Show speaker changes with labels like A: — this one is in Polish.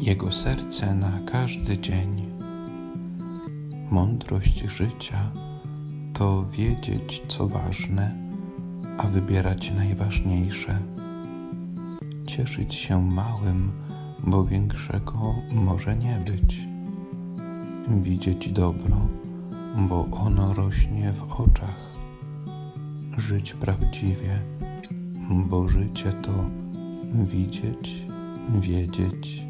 A: Jego serce na każdy dzień. Mądrość życia to wiedzieć, co ważne, a wybierać najważniejsze. Cieszyć się małym, bo większego może nie być. Widzieć dobro, bo ono rośnie w oczach. Żyć prawdziwie, bo życie to widzieć, wiedzieć